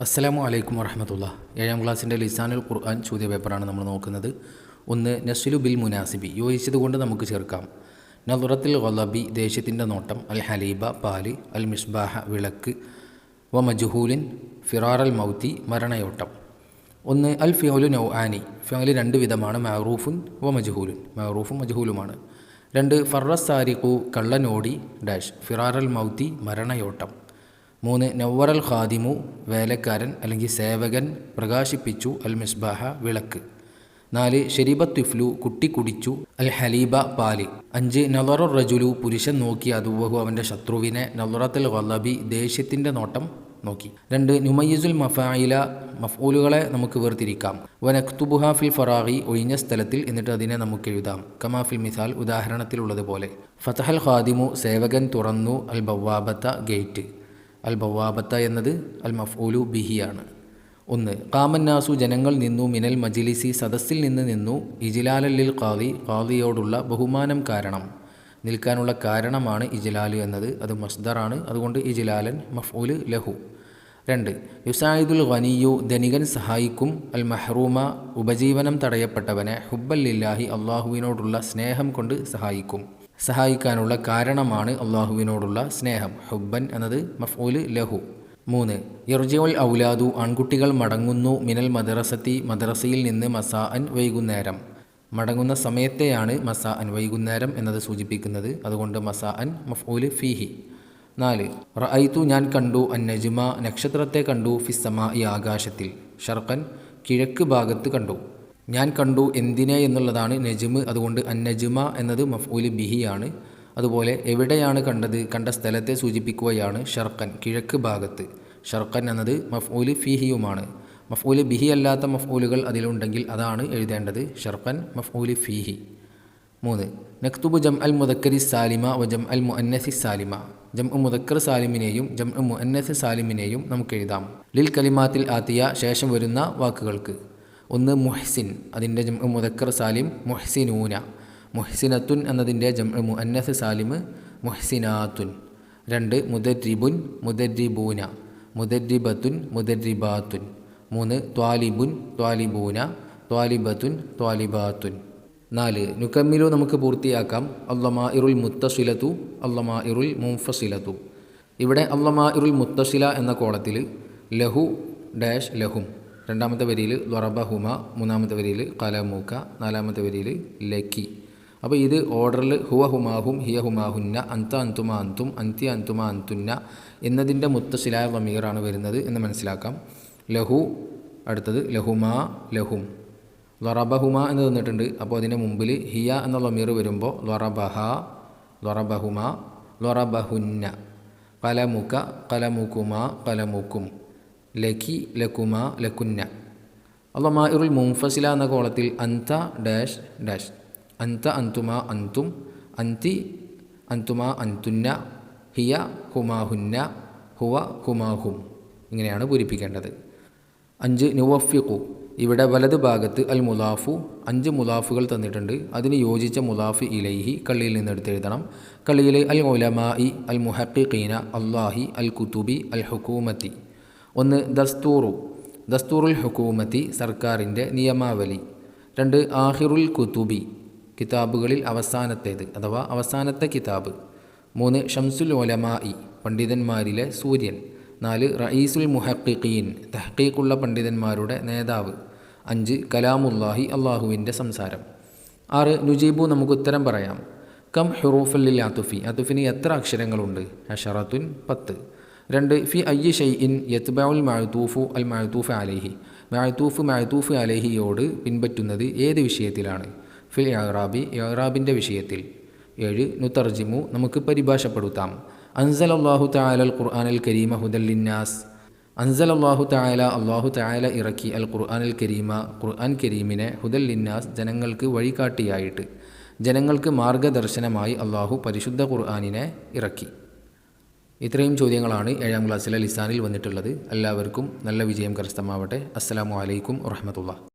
അസ്സലാമു അലൈക്കും വറഹമത്തുള്ള ഏഴാം ക്ലാസ്സിന്റെ ലിസാനുൽ ഖുർആൻ ചോദ്യപേപ്പറാണ് നമ്മൾ നോക്കുന്നത്. ഒന്ന് നസ്ലു ബിൽ മുനാസിബി. യോജിച്ചതുകൊണ്ട് നമുക്ക് ചേർക്കാം. നദുറത്തിൽ ഗൊലബി ദേഷ്യത്തിന്റെ നോട്ടം. അൽ ഹലീബ പാൽ. അൽ മിസ്ബാഹ വിളക്ക്. വ മജുഹൂലിൻ ഫിറാർ അൽ മൗത്തി മരണയോട്ടം. ഒന്ന് അൽ ഫിയോലു നൗ ആനി ഫിയോലി രണ്ട് വിധമാണ്. മഹറൂഫുൻ വ മജുഹൂലുൻ. മഹറൂഫും മജുഹൂലുമാണ്. രണ്ട് ഫറസ് സാരിഖു കള്ളനോടി ഡാഷ്. ഫിറാർ അൽ മൗത്തി മരണയോട്ടം. മൂന്ന് നവറൽ ഖാദിമു വേലക്കാരൻ അല്ലെങ്കിൽ സേവകൻ പ്രകാശിപ്പിച്ചു അൽ മിസ്ബാഹ വിളക്ക്. നാല് ഷെരീബത്തുഫ്ലു കുട്ടി കുടിച്ചു അൽ ഹലീബ പാൽ. അഞ്ച് നവറുർ റജുലു പുരുഷൻ നോക്കി അതുവഹു അവന്റെ ശത്രുവിനെ നവറത്തുൽ വല്ലബി ദേഷ്യത്തിന്റെ നോട്ടം നോക്കി. രണ്ട് നുമയ്യസുൽ മഫായില മഫൂലുകളെ നമുക്ക് വേർതിരിക്കാം. വനക്തുബുഹ ഫിൽ ഫറാഹി ഒഴിഞ്ഞ സ്ഥലത്തിൽ എന്നിട്ട് അതിനെ നമുക്ക് എഴുതാം. കമാ ഫിൽ മിസാൽ ഉദാഹരണത്തിലുള്ളതുപോലെ. ഫതഹൽ ഖാദിമു സേവകൻ തുറന്നു അൽ ബവാബത്ത ഗേറ്റ്. അൽ ബവാബത്ത എന്നത് അൽ മഫ്ഊലു ബിഹിയാണ് ഒന്ന് കാമന്നാസു ജനങ്ങൾ നിന്നു മിനൽ മജിലിസി സദസ്സിൽ നിന്ന് നിന്നു ഇജിലാലല്ലിൽ ഖാദി ഖാദിയോടുള്ള ബഹുമാനം കാരണം നിൽക്കാനുള്ള കാരണമാണ് ഇജിലാൽ എന്നത് അത് മസ്ദറാണ് അതുകൊണ്ട് ഇജിലാലൻ മഫ്ഊൽ ലഹു. രണ്ട് യുസായിദുൽ ഖനിയു ധനികൻ സഹായിക്കും അൽ മെഹ്റൂമ ഉപജീവനം തടയപ്പെട്ടവനെ ഹുബ്ബല്ലില്ലാഹി അള്ളാഹുവിനോടുള്ള സ്നേഹം കൊണ്ട് സഹായിക്കും. സഹായിക്കാനുള്ള കാരണമാണ് അള്ളാഹുവിനോടുള്ള സ്നേഹം. ഹുബ്ബൻ എന്നത് മഫ്ഊൽ ലഹു. മൂന്ന് ഇർജിയുൽ ഔലാദു ആൺകുട്ടികൾ മടങ്ങുന്നു മിനൽ മദറസത്തി മദ്രസയിൽ നിന്ന് മസാ അൻ വൈകുന്നേരം. മടങ്ങുന്ന സമയത്തെയാണ് മസാ അൻ വൈകുന്നേരം എന്നത് സൂചിപ്പിക്കുന്നത്. അതുകൊണ്ട് മസാ അൻ മഫ്ഊൽ ഫീഹി. നാല് റഅയ്തു ഞാൻ കണ്ടു അൻ നജ്മ നക്ഷത്രത്തെ കണ്ടു ഫിസ്സമ ഈ ആകാശത്തിൽ. ഷർക്കൻ കിഴക്ക് ഭാഗത്ത് കണ്ടു. ഞാൻ കണ്ടു എന്തിനെ എന്നുള്ളതാണ് നജ്മ് അതുകൊണ്ട് അൻ നജ്മ എന്നത് മഫ്ഊൽ ആണ്. അതുപോലെ എവിടെയാണ് കണ്ടത് കണ്ട സ്ഥലത്തെ സൂചിപ്പിക്കുകയാണ് ഷർക്കൻ കിഴക്ക് ഭാഗത്ത്. ഷർക്കൻ എന്നത് മഫ്ഊൽ ഫീഹിയുമാണ്. മഫ്ഊൽ ബിഹി അല്ലാത്ത മഫ്ഊലുകൾ അതിലുണ്ടെങ്കിൽ അതാണ് എഴുതേണ്ടത്. ഷർക്കൻ മഫ്ഊൽ ഫീഹി. മൂന്ന് നക്തുബു ജം അൽ മുദക്കരി സാലിമ വ ജം അൽ മുഅന്നസി സാലിമ. ജം ഉ മുദക്കർ സാലിമിനെയും ജം ഉ മുഅന്നസ് സാലിമിനെയും നമുക്ക് എഴുതാം. ലിൽ കലിമാത്തിൽ ആത്തിയ ശേഷം വരുന്ന വാക്കുകൾക്ക്. ഒന്ന് മുഹ്സിൻ അതിന്റെ മുതക്കർ മുദക്കർ സാലിം മുഹ്സിനൂന. മുഹ്സിനത്തുൻ എന്നതിന്റെ ജം മുഅന്നസ് സാലിം മുഹ്സിനാത്തുൻ. രണ്ട് മുദരിബുൻ മുദരിബൂന. മുദരിബത്തുൻ മുദരിബാത്തുൻ. മൂന്ന് ത്വാലിബുൻ ത്വാലിബൂന. ത്വാലിബത്തുൻ ത്വാലിബാത്തുൻ. നാല് നുക്കമ്മിലു നമുക്ക് പൂർത്തിയാക്കാം. അള്ളമാ ഇറുൽ മുത്തസിലത്തു അള്ളമാ ഇറുൽ മുംഫസിലത്തു. ഇവിടെ അള്ളമാ ഇറുൽ മുത്തസില എന്ന കോളത്തിൽ ലഹു ഡാഷ് ലഹും. രണ്ടാമത്തെ വരിയിൽ ലൊറബഹുമ മൂന്നാമത്തെ വരിയിൽ കലമൂക്ക നാലാമത്തെ വരിയിൽ ലക്കി. അപ്പോൾ ഇത് ഓർഡറിൽ ഹുവ ഹുമാഹും ഹിയ ഹുമാഹുന്ന അന്ത അന്തുമ അന്തും അന്തി അന്തുമ അന്തുന്ന എന്നതിന്റെ മുത്തശിലായ വമീറാണ് വരുന്നത് എന്ന് മനസ്സിലാക്കാം. ലഹു അടുത്തത് ലഹുമാ ലഹും. ലൊറബഹുമ എന്ന് തന്നിട്ടുണ്ട്. അപ്പോൾ അതിന്റെ മുമ്പിൽ ഹിയ എന്ന ലമീർ വരുമ്പോൾ ലൊറബഹ ലൊറബഹുമ ലൊറബഹുന്ന കലമുക്ക കലമുക്കുമ കലമുക്കും ലഖി ലക്കുമ ലക്കുന്ന മാ ഇറുൽ മുംഫസില എന്ന കോളത്തിൽ അന്ത ഡാഷ് ഡാഷ്. അന്ത അന്തുമ അന്തും അന്തി അന്തുമ അന്തുന്ന ഹിയ ഹുമാഹുന്ന ഹുവ ഹുമാഹും. ഇങ്ങനെയാണ് പൂരിപ്പിക്കേണ്ടത്. അഞ്ച് നുവഫിഖു. ഇവിടെ വലത് ഭാഗത്ത് അൽ മുലാഫു അഞ്ച് മുലാഫുകൾ തന്നിട്ടുണ്ട്. അതിന് യോജിച്ച മുലാഫ് ഇലൈഹി കള്ളിയിൽ നിന്ന് എടുത്തെഴുതണം കള്ളിയിലെ അൽ ഒലമായി അൽ മുഹക്കീന അള്ളാഹി അൽ കുത്തുബി അൽ ഹുക്കൂമത്തി. ഒന്ന് ദസ്തൂറു. ദസ്തൂറുൽ ഹുക്കൂമത്തി സർക്കാരിന്റെ നിയമാവലി. രണ്ട് ആഹിറുൽ കുത്തുബി കിതാബുകളിൽ അവസാനത്തേത് അഥവാ അവസാനത്തെ കിതാബ്. മൂന്ന് ഷംസുൽ ഒലമായി പണ്ഡിതന്മാരിലെ സൂര്യൻ. നാല് റയീസുൽ മുഹക്കിഖീൻ തഹ്ക്കീഖുള്ള പണ്ഡിതന്മാരുടെ നേതാവ്. അഞ്ച് കലാമുല്ലാഹി അള്ളാഹുവിന്റെ സംസാരം. ആറ് നുജീബു നമുക്ക് ഉത്തരം പറയാം. കം ഹുറൂഫല്ലിൽ അതുഫി അതുഫിന് എത്ര അക്ഷരങ്ങളുണ്ട്? അഷറത്തുൻ പത്ത്. രണ്ട് ഫി അയ്യ ഷെയ് ഇൻ യത്ബാഉൽ മഴത്തൂഫു അൽ മഴത്തൂഫ് അലേഹി. മഴത്തൂഫ് മഴത്തൂഫ് അലേഹിയോട് പിൻപറ്റുന്നത് ഏത് വിഷയത്തിലാണ്? ഫിൽ യഹ്റാബി യഹ്റാബിന്റെ വിഷയത്തിൽ. ഏഴ് നുതർജിമു നമുക്ക് പരിഭാഷപ്പെടുത്താം. അൻസൽ അള്ളാഹു തായാല അൽ ഖുർആൻ അൽ കരീമ ഹുദല്ലിന്നാസ് അൻസൽ അള്ളാഹു തായാല അള്ളാഹു തായാല ഇറക്കി അൽ ഖുർആൻ അൽ കരീമ ഖുർആൻ കരീമിനെ ഹുദല്ലിന്നാസ് ജനങ്ങൾക്ക് വഴികാട്ടിയായിട്ട് ജനങ്ങൾക്ക് മാർഗദർശനമായി അള്ളാഹു പരിശുദ്ധ ഖുർആാനിനെ ഇറക്കി. ഇത്രയും ചോദ്യങ്ങളാണ് ഏഴാം ക്ലാസ്സിലെ ലിസാനിൽ വന്നിട്ടുള്ളത്. എല്ലാവർക്കും നല്ല വിജയം കരസ്ഥമാവട്ടെ. അസ്സാം വലൈക്കും വറഹമത്തുള്ള